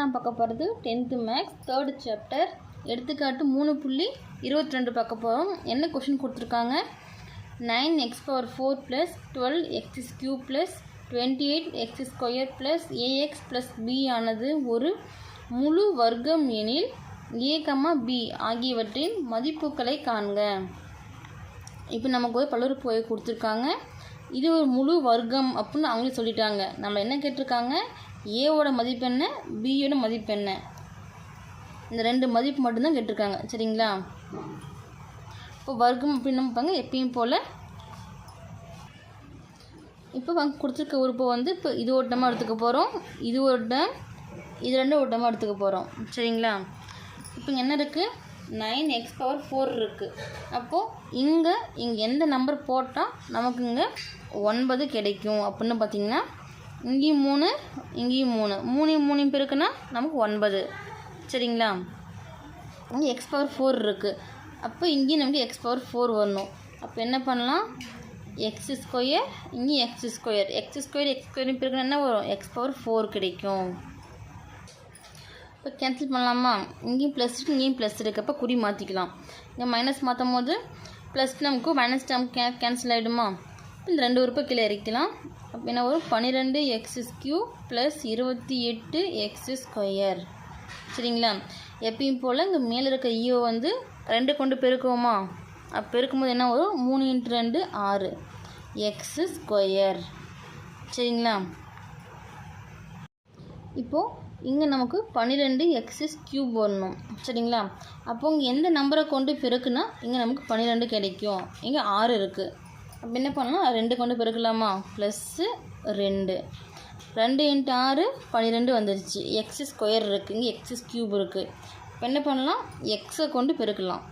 தான் பார்க்க போகிறது டென்த்து மேக்ஸ் தேர்டு சாப்டர் எடுத்துக்காட்டு மூணு புள்ளி இருபத்தி ரெண்டு பார்க்க போகிறோம் என்ன கொஷின் கொடுத்துருக்காங்க? Nine x power four plus twelve x cube plus twenty eight x square plus a x plus b ஆனது ஒரு முழு வர்க்கம் எனில் ஏ கம்மா பி ஆகியவற்றின் மதிப்புகளை காண்க. இப்போ நமக்கு ஒரு பல்லுறுப்புக்கோவை கொடுத்துருக்காங்க. இது ஒரு முழு வர்க்கம் அப்படின்னு அவங்களே சொல்லிட்டாங்க. நம்ம என்ன கேட்டிருக்காங்க? ஏவோட மதிப்பு என்ன? பியோட மதிப்பு என்ன? இந்த ரெண்டு மதிப்பு மட்டும்தான் கேட்டிருக்காங்க. சரிங்களா? இப்போ வர்க்கம் அப்படின்னு பார்ப்பாங்க எப்பயும் போல். இப்போ வாங்க கொடுத்துருக்க உறுப்பை வந்து இப்போ இது ஓட்டமாக எடுத்துக்க போகிறோம் இது ஒரு டம் இது ரெண்டும் ஓட்டமாக எடுத்துக்க போகிறோம் சரிங்களா? இப்போ என்ன இருக்குது நைன் எக்ஸ் பவர் ஃபோர் இருக்குது அப்போது இங்கே இங்கே எந்த நம்பர் போட்டால் நமக்கு இங்கே ஒன்பது கிடைக்கும். அப்படின்னு பார்த்தீங்கன்னா இங்கேயும் மூணு இங்கேயும் மூணு. மூணையும் மூணையும் பெருக்குன்னா நமக்கு ஒன்பது. சரிங்களா? இங்கே எக்ஸ் பவர் ஃபோர் இருக்குது அப்போ இங்கேயும் நமக்கு எக்ஸ் பவர் ஃபோர் வரணும். அப்போ என்ன பண்ணலாம்? எக்ஸ் ஸ்கொயர் இங்கேயும் x square x square x square பிறகு என்ன வரும்? எக்ஸ் பவர் ஃபோர் கிடைக்கும். இப்போ கேன்சல் பண்ணலாமா? இங்கேயும் ப்ளஸ் இருக்குது இங்கேயும் ப்ளஸ் இருக்குது அப்போ குறி மாற்றிக்கலாம் இங்கே மைனஸ் மாற்றும் போது ப்ளஸ் நமக்கு மைனஸ் டேம் கே கேன்சல் ஆகிடுமா இந்த ரெண்டு உறுப்பை கீழே இறக்கலாம் அப்போ என்ன வரும்? பன்னிரெண்டு எக்ஸ் கியூ ப்ளஸ் இருபத்தி எட்டு எக்ஸ் ஸ்கொயர் சரிங்களா? எப்பயும் போல் இங்கே மேலே இருக்க ஈயோ வந்து ரெண்டு கொண்டு பெருக்குவோமா? அப்போ பெருக்கும்போது என்ன வரும்? மூணு இன்ட்டு ரெண்டு ஆறு. எக்ஸ் ஸ்கொயர் சரிங்களா? இப்போது இங்கே நமக்கு பன்னிரெண்டு எக்ஸஸ் க்யூப் வரணும். சரிங்களா? அப்போ இங்கே எந்த நம்பரை கொண்டு பெருக்குனா இங்கே நமக்கு பன்னிரெண்டு கிடைக்கும். இங்கே ஆறு இருக்குது அப்போ என்ன பண்ணலாம்? ரெண்டு கொண்டு பெருக்கலாமா? ப்ளஸ்ஸு ரெண்டு. ரெண்டு இன்ட்டு ஆறு பன்னிரெண்டு வந்துருச்சு. எக்ஸ் ஸ்கொயர் இருக்குது இங்கே எக்ஸஸ் க்யூப் இருக்குது இப்போ என்ன பண்ணலாம்? எக்ஸை கொண்டு பெருக்கலாம்.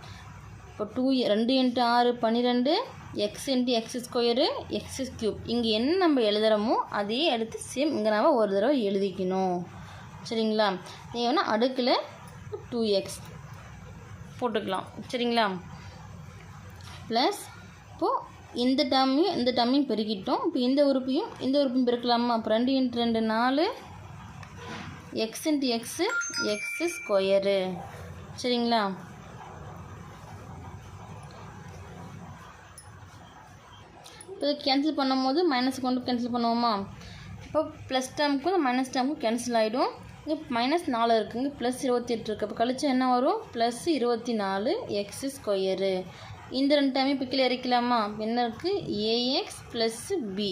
இப்போ டூ ரெண்டு இன்ட்டு ஆறு பன்னிரெண்டு. X into x square x cube இங்கே என்ன நம்ம எழுதுகிறோமோ அதையே எடுத்து சேம் இங்கே நம்ம ஒரு தடவை எழுதிக்கணும். சரிங்களா? நீங்கள் வேணால் அடுக்கில் டூ எக்ஸ் போட்டுக்கலாம். சரிங்களா? ப்ளஸ் இப்போது இந்த டம்மையும் இந்த டம்மையும் பெருக்கிட்டோம் இப்போ இந்த உறுப்பையும் இந்த உறுப்பையும் பெருக்கலாமா? அப்போ ரெண்டு இன்ட்டு ரெண்டு நாலு x into x x square சரிங்களா? இப்போ கேன்சல் பண்ணும்போது மைனஸ் கொண்டு கேன்சல் பண்ணுவோமா? இப்போ ப்ளஸ் டேமுக்கும் மைனஸ் டேமுக்கும் கேன்சல் ஆகிடும் மைனஸ் நாலு இருக்குங்க ப்ளஸ் இருபத்தி எட்டு இருக்குது அப்போ கழிச்சு என்ன வரும்? ப்ளஸ் இருபத்தி நாலு எக்ஸ் ஸ்கொயரு இந்த ரெண்டு டைமே பிக்கில் இறக்கலாமா? என்ன இருக்குது ஏஎக்ஸ் ப்ளஸ்ஸு பி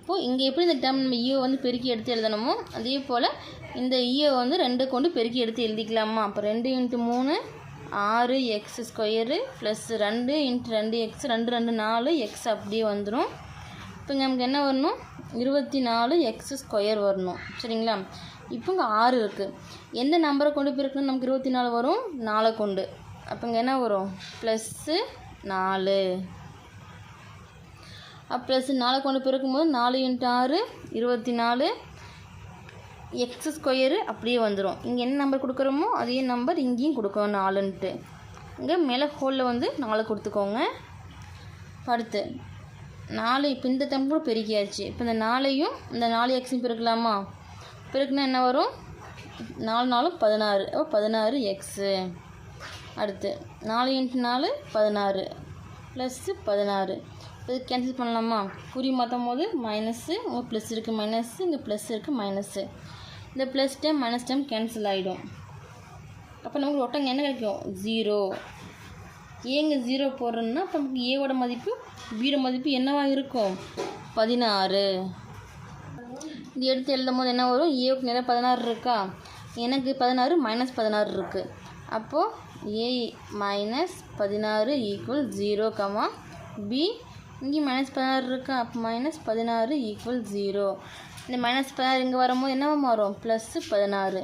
இப்போது இங்கே எப்படி இந்த டேம் நம்ம இஓ வந்து பெருக்கி எடுத்து எழுதணுமோ அதே போல் இந்த ஈயோ வந்து ரெண்டு கொண்டு பெருக்கி எடுத்து எழுதிக்கலாமா? அப்போ ரெண்டு இன்ட்டு மூணு ஆறு எக்ஸ் ஸ்கொயரு ப்ளஸ் ரெண்டு இன்ட்டு ரெண்டு எக்ஸ் ரெண்டு ரெண்டு நாலு எக்ஸ் அப்படியே வந்துடும் இப்போ நமக்கு என்ன வரணும்? இருபத்தி நாலு எக்ஸ் ஸ்கொயர் வரணும். சரிங்களா? இப்போ இங்கே ஆறு இருக்குது எந்த நம்பரை கொண்டு போயிருக்குன்னு நமக்கு இருபத்தி நாலு வரும். நாலை கொண்டு. அப்போ இங்கே என்ன வரும்? ப்ளஸ்ஸு நாலு. ப்ளஸ் நாலை கொண்டு போயிருக்கும்போது நாலு இன்ட்டு ஆறு இருபத்தி நாலு எக்ஸ் ஸ்கொயரு அப்படியே வந்துடும் இங்கே என்ன நம்பர் கொடுக்குறோமோ அதே நம்பர் இங்கேயும் கொடுக்கணும் நாலுன்ட்டு. இங்கே மேலே ஹோலில் வந்து நாலு கொடுத்துக்கோங்க. அடுத்து. நாலு இப்போ இந்த டைம் பெருக்கியாச்சு இப்போ இந்த நாலையும் இந்த நாலு எக்ஸையும் பெருக்கலாமா? பெருக்குனா என்ன வரும்? நாலு நாலும் பதினாறு. அப்போ பதினாறு எக்ஸு அடுத்து நாலு இன்ட்டு நாலு பதினாறு. ப்ளஸ்ஸு பதினாறு. இது கேன்சல் பண்ணலாமா? குறி மாற்றும் போது மைனஸ்ஸு இங்கே ப்ளஸ் இருக்குது மைனஸ்ஸு இங்கே ப்ளஸ் இருக்குது மைனஸ்ஸு இந்த plus term minus term cancel ஆகிடும் அப்போ நமக்கு ஒட்டங்க என்ன கிடைக்கும்? ஜீரோ ஏங்க ஜீரோ போடுறோன்னா இப்போ நமக்கு ஏவோட மதிப்பு பியோட மதிப்பு என்னவாக இருக்கும்? பதினாறு. இது எடுத்து எழுதும் போது என்ன வரும்? ஏவுக்கு நேரம் பதினாறு இருக்கா? எனக்கு பதினாறு மைனஸ் பதினாறு இருக்குது அப்போது ஏ மைனஸ் பதினாறு ஈக்குவல் ஜீரோ கமா பி இங்கே மைனஸ் பதினாறு இருக்கா? அப்போ மைனஸ் பதினாறு ஈக்குவல் ஜீரோ இந்த மைனஸ் பதினாறு இங்கே வரும்போது என்னவா மாறும்? ப்ளஸ்ஸு பதினாறு.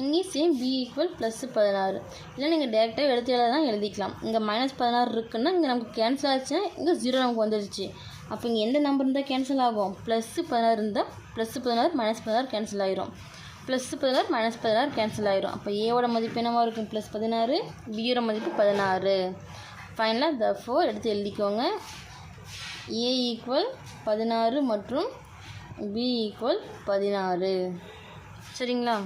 இங்கேயும் சேம் பி ஈக்குவல் ப்ளஸ்ஸு பதினாறு. இல்லை நீங்கள் டேரெக்டாக எடுத்து தான் எழுதிக்கலாம். இங்கே மைனஸ் பதினாறு இருக்குன்னா இங்கே நமக்கு கேன்சல் ஆச்சுன்னா இங்கே ஜீரோ நமக்கு வந்துடுச்சு அப்போ இங்கே எந்த நம்பர் இருந்தால் கேன்சல் ஆகும்? ப்ளஸ்ஸு பதினாறு இருந்தால் ப்ளஸ்ஸு பதினாறு மைனஸ் பதினாறு கேன்சல் ஆயிரும். ப்ளஸ் பதினாறு மைனஸ் பதினாறு கேன்சல் ஆயிரும். அப்போ ஏவோட மதிப்பு என்னவாக இருக்கும்? ப்ளஸ் பதினாறு பியோட மதிப்பு பதினாறு. ஃபைனலாக த ஃபோர் எடுத்து எழுதிக்கோங்க. ஏ ஈக்குவல் பதினாறு மற்றும் பி ஈக்குவல் பதினாறு. சரிங்களா?